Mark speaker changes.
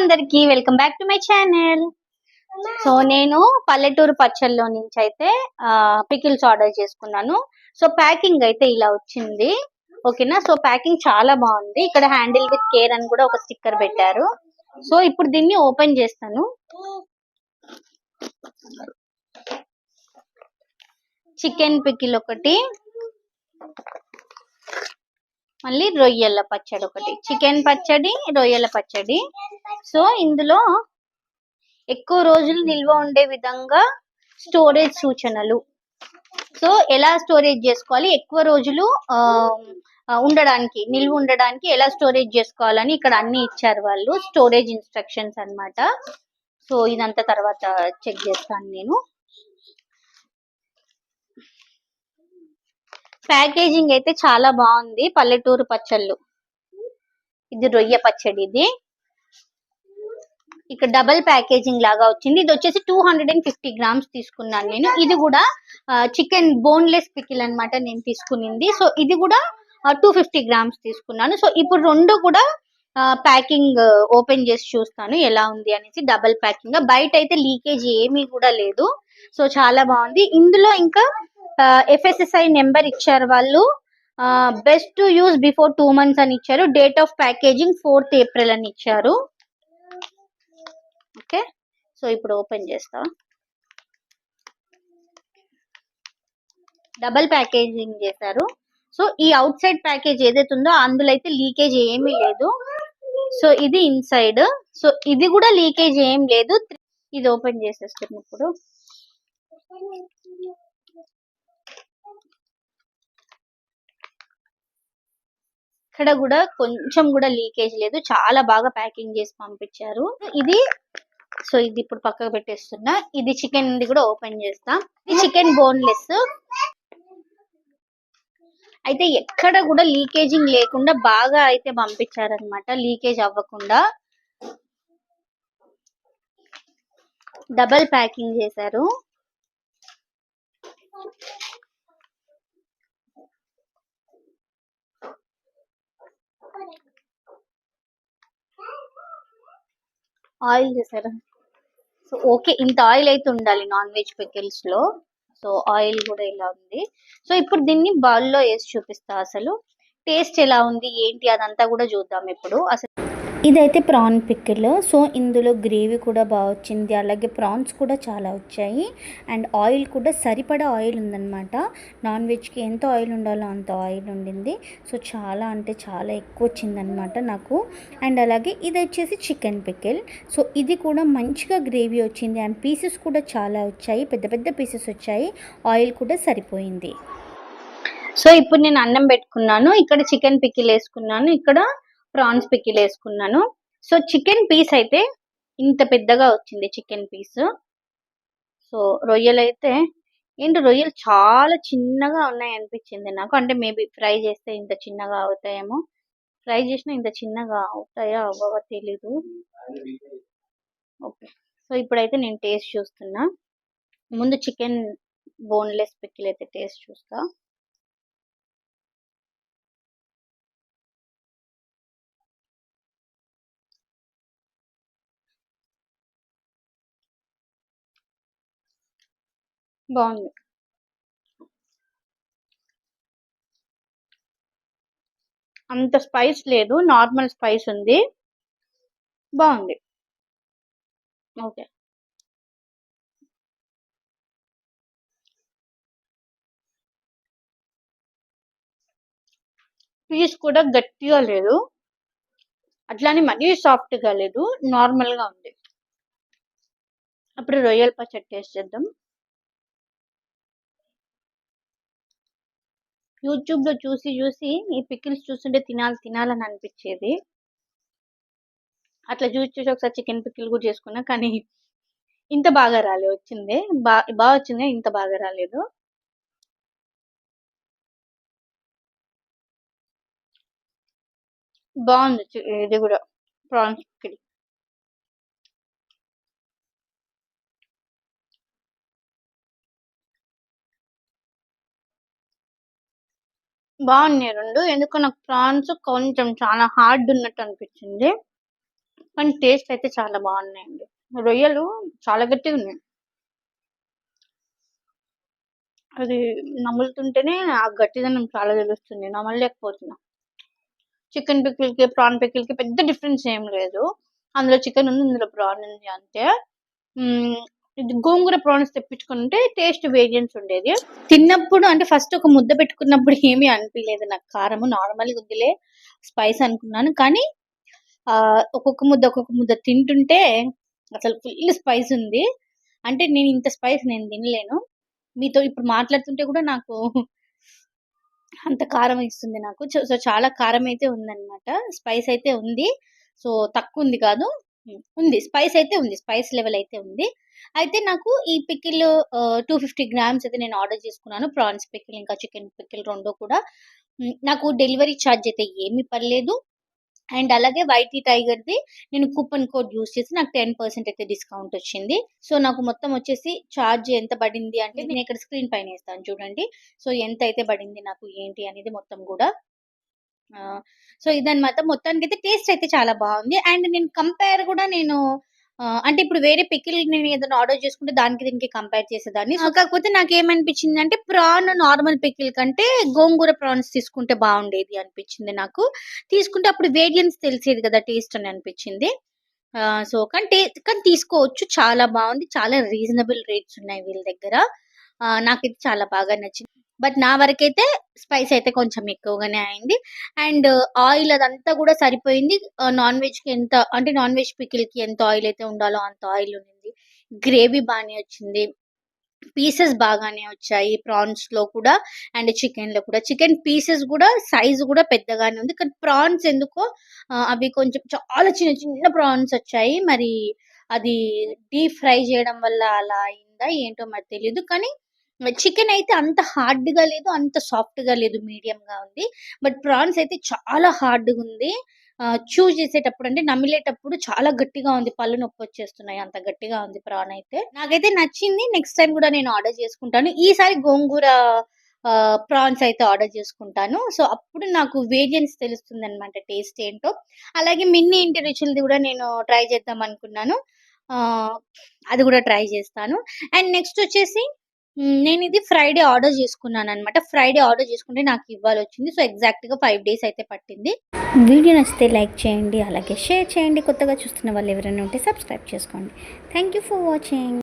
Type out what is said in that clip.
Speaker 1: అందరికి welcome back to my channel. So నేను పల్లెటూరు పచ్చల్లో నుంచి అయితే పికిల్స్ ఆర్డర్ చేసుకున్నాను. సో ప్యాకింగ్ అయితే ఇలా వచ్చింది. ఓకేనా? సో ప్యాకింగ్ చాలా బాగుంది. ఇక్కడ హ్యాండిల్ విత్ కేర్ అని కూడా ఒక స్టిక్కర్ పెట్టారు. సో ఇప్పుడు దీన్ని ఓపెన్ చేస్తాను. చికెన్ పికిల్ ఒకటి. మళ్ళీ రొయ్యల పచ్చడి ఒకటి. చికెన్ పచ్చడి రొయ్యల పచ్చడి. సో ఇందులో ఎక్కువ రోజులు నిల్వ ఉండే విధంగా స్టోరేజ్ సూచనలు. సో ఎలా స్టోరేజ్ చేసుకోవాలి? ఎక్కువ రోజులు ఉండడానికి నిల్వ ఉండడానికి ఎలా స్టోరేజ్ చేసుకోవాలని ఇక్కడ అన్ని ఇచ్చారు వాళ్ళు. స్టోరేజ్ ఇన్స్ట్రక్షన్స్ అన్నమాట. సో ఇదంతా తర్వాత చెక్ చేస్తాను నేను. ప్యాకేజింగ్ అయితే చాలా బాగుంది. పల్లెటూరు పచ్చళ్ళు. ఇది రొయ్య పచ్చడి ఇది ఇక్కడ డబల్ ప్యాకేజింగ్ లాగా వచ్చింది. ఇది వచ్చేసి two hundred and fifty grams తీసుకున్నాను నేను. ఇది కూడా చికెన్ బోన్లెస్ పికిల్ అన్నమాట నేను తీసుకునింది. సో ఇది కూడా టూ ఫిఫ్టీ గ్రామ్స్ తీసుకున్నాను. సో ఇప్పుడు రెండు కూడా ప్యాకింగ్ ఓపెన్ చేసి చూస్తాను ఎలా ఉంది అనేసి డబల్ ప్యాకింగ్. బయట అయితే లీకేజ్ ఏమీ కూడా లేదు. సో చాలా బాగుంది. ఇందులో ఇంకా ఎఫ్ఎస్ఎస్ఐ నెంబర్ ఇచ్చారు వాళ్ళు. Best to use before two months అని ఇచ్చారు. Date of packaging fourth April అని ఇచ్చారు. ఓకే? సో ఇప్పుడు ఓపెన్ చేస్తాం డబల్ ప్యాకేజింగ్ చేశారు. సో ఈ అవుట్ సైడ్ ప్యాకేజ్ ఏదైతే ఉందో అందులో అయితే లీకేజ్ ఏమీ లేదు. సో ఇది ఇన్సైడ్. సో ఇది కూడా లీకేజ్ ఏం లేదు. ఇది ఓపెన్ చేసేస్తాను ఇప్పుడు. ఇక్కడ కూడా కొంచెం కూడా లీకేజ్ లేదు. చాలా బాగా ప్యాకింగ్ చేసి పంపించారు. ఇది సో ఇది ఇప్పుడు పక్కకు పెట్టేస్తున్నా. ఇది చికెన్ ఇది కూడా ఓపెన్ చేస్తా. ఇది చికెన్ బోన్లెస్. అయితే ఎక్కడ కూడా లీకేజింగ్ లేకుండా బాగా అయితే పంపించారనమాట లీకేజ్ అవ్వకుండా. డబల్ ప్యాకింగ్ చేశారు. ఆయిల్ చేశారు? సో ఓకే ఇంత ఆయిల్ అయితే ఉండాలి నాన్ వెజ్ పికిల్స్లో సో ఆయిల్ కూడా ఇలా ఉంది. సో ఇప్పుడు దీన్ని బౌల్లో వేసి చూపిస్తా అసలు. టేస్ట్ ఎలా ఉంది? ఏంటి? అదంతా కూడా చూద్దాం ఇప్పుడు. అసలు
Speaker 2: ఇదైతే ప్రాన్ పిక్కిల్. సో ఇందులో గ్రేవీ కూడా బాగా వచ్చింది. అలాగే ప్రాన్స్ కూడా చాలా వచ్చాయి. అండ్ ఆయిల్ కూడా సరిపడా ఆయిల్ ఉందన్నమాట. నాన్ వెజ్కి ఎంత ఆయిల్ ఉండాలో అంత ఆయిల్ ఉండింది. సో చాలా అంటే చాలా ఎక్కువ వచ్చిందనమాట నాకు. అండ్ అలాగే ఇది వచ్చేసి చికెన్ పిక్కిల్. సో ఇది కూడా మంచిగా గ్రేవీ వచ్చింది. అండ్ పీసెస్ కూడా చాలా వచ్చాయి. పెద్ద పెద్ద పీసెస్ వచ్చాయి. ఆయిల్ కూడా సరిపోయింది.
Speaker 1: సో ఇప్పుడు నేను అన్నం పెట్టుకున్నాను. ఇక్కడ చికెన్ పిక్కిల్ వేసుకున్నాను. ఇక్కడ ప్రాన్స్ పికిల్ వేసుకున్నాను. సో చికెన్ పీస్ అయితే ఇంత పెద్దగా వచ్చింది చికెన్ పీస్. సో రొయ్యలు అయితే ఏంటి రొయ్యలు చాలా చిన్నగా ఉన్నాయి అనిపించింది నాకు. అంటే మేబీ ఫ్రై చేస్తే ఇంత చిన్నగా అవుతాయేమో. ఫ్రై చేసినా ఇంత చిన్నగా అవుతాయా అవ్వవో తెలీదు. ఓకే. సో ఇప్పుడైతే నేను టేస్ట్ చూస్తున్నా. ముందు చికెన్ బోన్లెస్ పికిల్ అయితే టేస్ట్ చూస్తా. బాగుంది. అంత స్పైస్ లేదు నార్మల్ స్పైస్ ఉంది. బాగుంది. ఓకే. పీస్ కూడా గట్టిగా లేదు. అట్లానే మరీ సాఫ్ట్గా లేదు నార్మల్గా ఉంది. అప్పుడు రొయ్యల పచ్చడి టేస్ట్ చేద్దాం. యూట్యూబ్లో చూసి చూసి ఈ పికిల్స్ చూస్తుంటే తినాలి తినాలని అనిపించేది. అట్లా చూసి చూసి ఒకసారి చికెన్ పికిల్ కూడా చేసుకున్నా కానీ ఇంత బాగా రాలేదు. వచ్చింది బా బాగా వచ్చింది ఇంత బాగా రాలేదు. బాగుంది ఇది కూడా ప్రాన్స్ పికిల్. బాగున్నాయి రెండు. ఎందుకంటే నాకు ప్రాన్స్ కొంచెం చాలా హార్డ్ ఉన్నట్టు అనిపించింది. కానీ టేస్ట్ అయితే చాలా బాగున్నాయండి. రొయ్యలు చాలా గట్టిగా ఉన్నాయి. అది నములుతుంటేనే ఆ గట్టిదనం చాలా తెలుస్తుంది. నమలలేకపోతున్నా. చికెన్ పిక్కిల్కి ప్రాన్ పిక్కిల్కి పెద్ద డిఫరెన్స్ ఏం లేదు. అందులో చికెన్ ఉంది ఇందులో ప్రాన్ ఉంది అంతే. గోంగూర ప్రాన్స్ తెప్పించుకుంటే టేస్ట్ వేరియన్స్ ఉండేది. తిన్నప్పుడు అంటే ఫస్ట్ ఒక ముద్ద పెట్టుకున్నప్పుడు ఏమీ అనిపించలేదు నాకు. కారము నార్మల్గా ఉందిలే స్పైస్ అనుకున్నాను. కానీ ఒక్కొక్క ముద్ద ఒక్కొక్క ముద్ద తింటుంటే అసలు ఫుల్ స్పైస్ ఉంది. అంటే నేను ఇంత స్పైస్ నేను తినలేను. మీతో ఇప్పుడు మాట్లాడుతుంటే కూడా నాకు అంత కారం ఇస్తుంది నాకు. సో సో చాలా కారం అయితే ఉందన్నమాట. స్పైస్ అయితే ఉంది. సో తక్కువ ఉంది కాదు. ఉంది. స్పైస్ అయితే ఉంది. స్పైస్ లెవెల్ అయితే ఉంది. అయితే నాకు ఈ పికిల్ టూ ఫిఫ్టీ గ్రామ్స్ అయితే నేను ఆర్డర్ చేసుకున్నాను. ప్రాన్స్ పికిల్ ఇంకా చికెన్ పికిల్ రెండు కూడా. నాకు డెలివరీ ఛార్జ్ అయితే ఏమీ పర్లేదు అండ్ అలాగే వైటీ టైగర్ది నేను కూపన్ కోడ్ యూస్ చేసి నాకు టెన్ పర్సెంట్ అయితే డిస్కౌంట్ వచ్చింది. సో నాకు మొత్తం వచ్చేసి ఛార్జ్ ఎంత పడింది అంటే నేను ఇక్కడ స్క్రీన్ పైన వేస్తాను చూడండి. సో ఎంత అయితే పడింది నాకు ఏంటి అనేది మొత్తం కూడా సో ఇదన్నమాట. మొత్తానికి అయితే టేస్ట్ అయితే చాలా బాగుంది. అండ్ నేను కంపేర్ కూడా నేను అంటే ఇప్పుడు వేరే పికిల్ నేను ఏదైనా ఆర్డర్ చేసుకుంటే దానికి దీనికి కంపేర్ చేసేదాన్ని. సో కాకపోతే నాకు ఏమనిపించింది అంటే ప్రాన్ నార్మల్ పికిల్ కంటే గోంగూర ప్రాన్స్ తీసుకుంటే బాగుండేది అనిపించింది నాకు. తీసుకుంటే అప్పుడు వేరియన్స్ తెలిసేది కదా టేస్ట్ అని అనిపించింది. సో కానీ టే- కానీ తీసుకోవచ్చు. చాలా బాగుంది. చాలా రీజనబుల్ రేట్స్ ఉన్నాయి వీళ్ళ దగ్గర. నాకైతే చాలా బాగా నచ్చింది. బట్ నా వరకైతే స్పైస్ అయితే కొంచెం ఎక్కువగానే అయింది. అండ్ ఆయిల్ అదంతా కూడా సరిపోయింది. నాన్ వెజ్కి ఎంత అంటే నాన్ వెజ్ పికిల్కి ఎంత ఆయిల్ అయితే ఉండాలో అంత ఆయిల్ ఉంది గ్రేవీ బాగానే వచ్చింది. పీసెస్ బాగానే వచ్చాయి ప్రాన్స్లో కూడా అండ్ చికెన్లో కూడా. చికెన్ పీసెస్ కూడా సైజ్ కూడా పెద్దగానే ఉంది. కానీ ప్రాన్స్ ఎందుకో అవి కొంచెం చాలా చిన్న చిన్న ప్రాన్స్ వచ్చాయి. మరి అది డీప్ ఫ్రై చేయడం వల్ల అలా అయిందా ఏంటో మరి తెలియదు కానీ చికెన్ అయితే అంత హార్డ్గా లేదు అంత సాఫ్ట్గా లేదు మీడియంగా ఉంది. బట్ ప్రాన్స్ అయితే చాలా హార్డ్గా ఉంది. చూ చేసేటప్పుడు అంటే నమిలేటప్పుడు చాలా గట్టిగా ఉంది. పళ్ళు నొప్పి వచ్చేస్తున్నాయి అంత గట్టిగా ఉంది ప్రాన్ అయితే. నాకైతే నచ్చింది. నెక్స్ట్ టైం కూడా నేను ఆర్డర్ చేసుకుంటాను. ఈసారి గోంగూర ప్రాన్స్ అయితే ఆర్డర్ చేసుకుంటాను. సో అప్పుడు నాకు వేరియన్స్ తెలుస్తుంది అనమాట టేస్ట్ ఏంటో. అలాగే మిన్ని ఇంటి రుచులది కూడా నేను ట్రై చేద్దాం అనుకున్నాను. అది కూడా ట్రై చేస్తాను. అండ్ నెక్స్ట్ వచ్చేసి నేను ఇది ఫ్రైడే ఆర్డర్ చేసుకున్నాను అనమాట ఫ్రైడే ఆర్డర్ చేసుకుంటే నాకు ఇవ్వాలి వచ్చింది సో ఎగ్జాక్ట్గా ఫైవ్ డేస్ అయితే పట్టింది.
Speaker 2: వీడియో నచ్చితే లైక్ చేయండి అలాగే షేర్ చేయండి. కొత్తగా చూస్తున్న వాళ్ళు ఎవరైనా ఉంటే సబ్స్క్రైబ్ చేసుకోండి. Thank you for watching.